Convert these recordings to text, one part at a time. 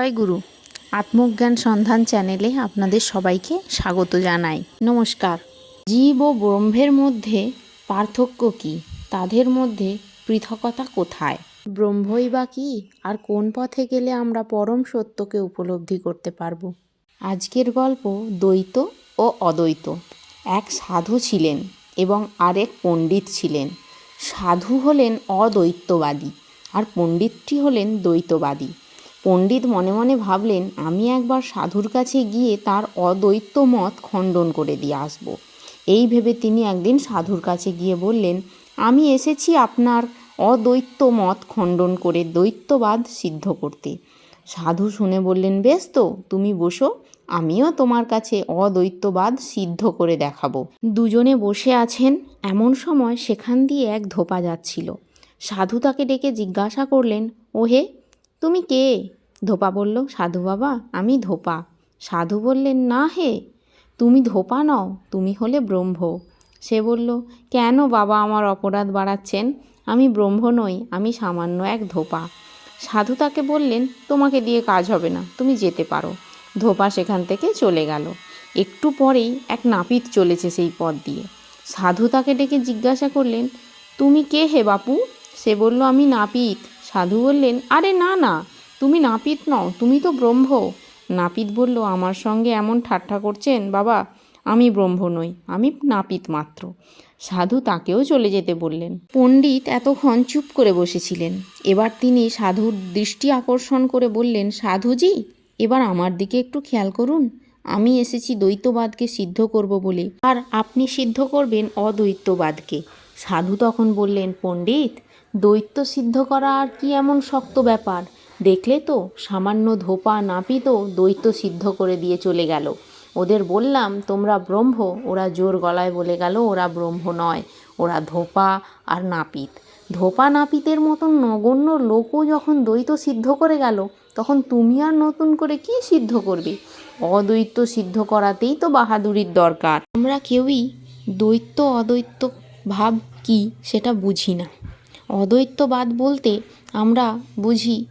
জয় গুরু। আত্মজ্ঞান সন্ধান চ্যানেলে আপনাদের সবাইকে স্বাগত জানাই। নমস্কার। জীব ও ব্রহ্মের মধ্যে পার্থক্য কি? তাদের মধ্যে পৃথকতা কোথায়? ব্রহ্মই বা কি? আর কোন পথে গেলে আমরা পরম সত্যকে উপলব্ধি করতে পারব? আজকের গল্প দ্বৈত ও অদ্বৈত। এক সাধু ছিলেন এবং আরেক পণ্ডিত ছিলেন। সাধু হলেন অদ্বৈতবাদী আর পণ্ডিতটি হলেন দ্বৈতবাদী। পণ্ডিত মনে মনে ভাবলেন, আমি একবার সাধুর কাছে গিয়ে তার অদ্বৈত মত খণ্ডন করে দিয়ে আসব। এই ভেবে তিনি একদিন সাধুর কাছে গিয়ে বললেন, আমি এসেছি আপনার অদ্বৈত মত খণ্ডন করে দ্বৈতবাদ সিদ্ধ করতে। সাধু শুনে বললেন, বেশ তো, তুমি বসো, আমিও তোমার কাছে অদ্বৈতবাদ সিদ্ধ করে দেখাবো। দুজনে বসে আছেন, এমন সময় সেখান দিয়ে এক ধোপা যাচ্ছিল। সাধু তাকে ডেকে জিজ্ঞাসা করলেন, ওহে, তুমি কে? ধোপা বলল, সাধু বাবা, আমি ধোপা। সাধু বললেন, না হে, তুমি ধোপা নও, তুমি হলে ব্রহ্ম। সে বলল, কেন বাবা আমার অপরাধ বাড়াচ্ছেন? আমি ব্রহ্ম নই, আমি সামান্য এক ধোপা। সাধু তাকে বললেন, তোমাকে দিয়ে কাজ হবে না, তুমি যেতে পারো। ধোপা সেখান থেকে চলে গেল। একটু পরেই এক নাপিত চলেছে সেই পথ দিয়ে। সাধু তাকে ডেকে জিজ্ঞাসা করলেন, তুমি কে হে বাপু? সে বলল, আমি নাপিত। সাধু বললেন, আরে না না তুমি নাপিত নও, তুমি তো ব্রহ্ম। নাপিত বলল, আমার সঙ্গে এমন ঠাট্টা করছেন? বাবা, আমি ব্রহ্ম নই, আমি নাপিত মাত্র। সাধু তাকেও চলে যেতে বললেন। পণ্ডিত এতক্ষণ চুপ করে বসেছিলেন। এবার তিনি সাধুর দৃষ্টি আকর্ষণ করে বললেন, সাধুজি, এবার আমার দিকে একটু খেয়াল করুন। আমি এসেছি দ্বৈতবাদকে সিদ্ধ করব বলে। আর আপনি সিদ্ধ করবেন অদ্বৈতবাদকে। সাধু তখন বললেন, পণ্ডিত, দ্বৈত সিদ্ধ করা আর কি এমন শক্ত ব্যাপার? দেখলে তো সামান্য ধোপা নাপিতও দৈত্য সিদ্ধ করে দিয়ে চলে গেল। ওদের বললাম, তোমরা ব্রহ্ম, ওরা জোর গলায় বলে গেল, ওরা ব্রহ্ম নয়, ওরা ধোপা আর নাপিত। ধোপা নাপিতের মতন নগণ্য লোকও যখন দ্বৈত সিদ্ধ করে গেল, তখন তুমি আর নতুন করে কি সিদ্ধ করবে? অদ্বৈত সিদ্ধ করাতেই তো বাহাদুরির দরকার। আমরা কেউই দ্বৈত অদ্বৈত ভাব কি সেটা বুঝি না। অদ্বৈতবাদ বলতে আমরা বুঝি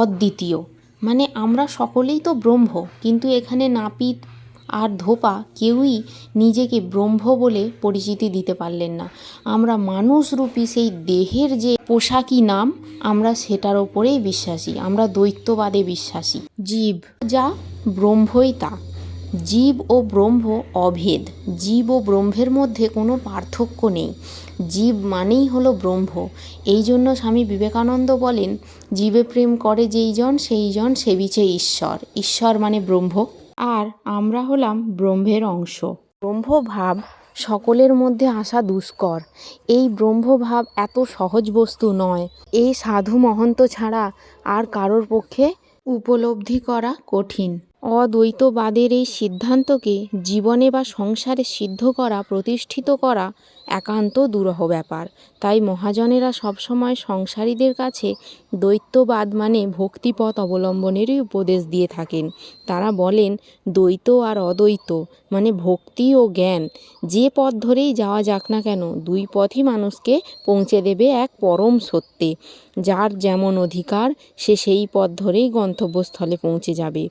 অদ্বিতীয়। মানে আমরা সকলেই তো ব্রহ্ম, কিন্তু এখানে নাপিত আর ধোপা কেউই নিজেকে ব্রহ্ম বলে পরিচিতি দিতে পারলেন না। আমরা মানুষরূপী সেই দেহের যে পোশাকি নাম, আমরা সেটার ওপরেই বিশ্বাসী, আমরা দ্বৈতবাদে বিশ্বাসী। জীব যা ব্রহ্মই তা। জীব ও ব্রহ্ম অভেদ। জীব ও ব্রহ্মের মধ্যে কোনো পার্থক্য নেই। জীব মানেই হলো ব্রহ্ম। এই জন্য স্বামী বিবেকানন্দ বলেন, জীবে প্রেম করে যেই জন, সেই জন সেবিছে ঈশ্বর। ঈশ্বর মানে ব্রহ্ম। আর আমরা হলাম ব্রহ্মের অংশ। ব্রহ্মভাব সকলের মধ্যে আসা দুষ্কর। এই ব্রহ্মভাব এত সহজ বস্তু নয়। এই সাধু মহন্ত ছাড়া আর কারোর পক্ষে উপলব্ধি করা কঠিন। অদ্বৈতবাদের এই সিদ্ধান্তকে জীবনে বা সংসারে সিদ্ধ করা, প্রতিষ্ঠিত করা একান্ত দুরূহ ব্যাপার। তাই মহাজনেরা সবসময় সংসারীদের কাছে দ্বৈতবাদ মানে ভক্তিপথ অবলম্বনেরই উপদেশ দিয়ে থাকেন। তারা বলেন, দ্বৈত আর অদ্বৈত মানে ভক্তি ও জ্ঞান। যে পথ ধরেই যাওয়া যাক না কেন, দুই পথই মানুষকে পৌঁছে দেবে এক পরম সত্যে। যার যেমন অধিকার, সে সেই পথ ধরেই গন্তব্যস্থলে পৌঁছে যাবে।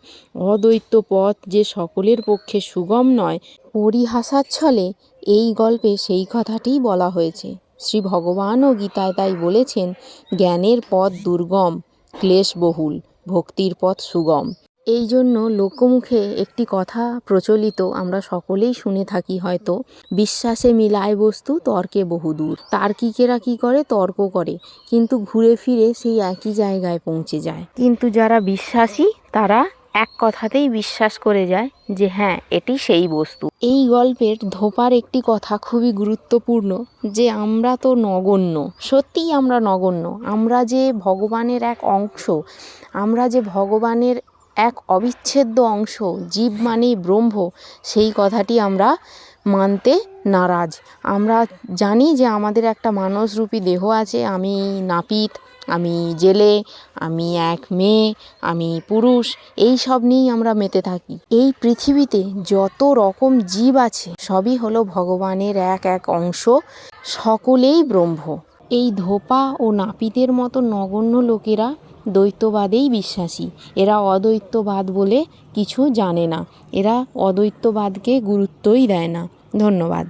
অদ্বৈত পথ যে সকলের পক্ষে সুগম নয়, পরিহাসার ছলে এই গল্পে সেই কথাটিই বলা হয়েছে। শ্রী ভগবানও গীতায় তাই বলেছেন, জ্ঞানের পথ দুর্গম ক্লেশবহুল ভক্তির পথ সুগম। এই জন্য লোকমুখে একটি কথা প্রচলিত আমরা সকলেই শুনে থাকি হয়তো, বিশ্বাসে মিলায় বস্তু, তর্কে বহুদূর। তার্কিকেরা কী করে? তর্ক করে। কিন্তু ঘুরে ফিরে সেই একই জায়গায় পৌঁছে যায়। কিন্তু যারা বিশ্বাসী, তারা এক কথাতেই বিশ্বাস করে যায় যে হ্যাঁ এটি সেই বস্তু। এই গল্পের ধোপার একটি কথা খুবই গুরুত্বপূর্ণ যে আমরা তো নগণ্য। সত্যিই আমরা নগণ্য। আমরা যে ভগবানের এক অংশ, আমরা যে ভগবানের এক অবিচ্ছেদ্য অংশ, জীব মানেই ব্রহ্ম, সেই কথাটি আমরা মানতে নারাজ। আমরা জানি যে আমাদের একটা মানসরূপী দেহ আছে। আমি নাপিত, আমি জেলে, আমি এক মেয়ে, আমি পুরুষ, এই সব নিয়েই আমরা মেতে থাকি। এই পৃথিবীতে যত রকম জীব আছে, সবই হলো ভগবানের এক এক অংশ, সকলেই ব্রহ্ম। এই ধোপা ও নাপিতের মতো নগণ্য লোকেরা দ্বৈতবাদেই বিশ্বাসী। এরা অদ্বৈতবাদ বলে কিছু জানে না। এরা অদ্বৈতবাদকে গুরুত্বই দেয় না। ধন্যবাদ।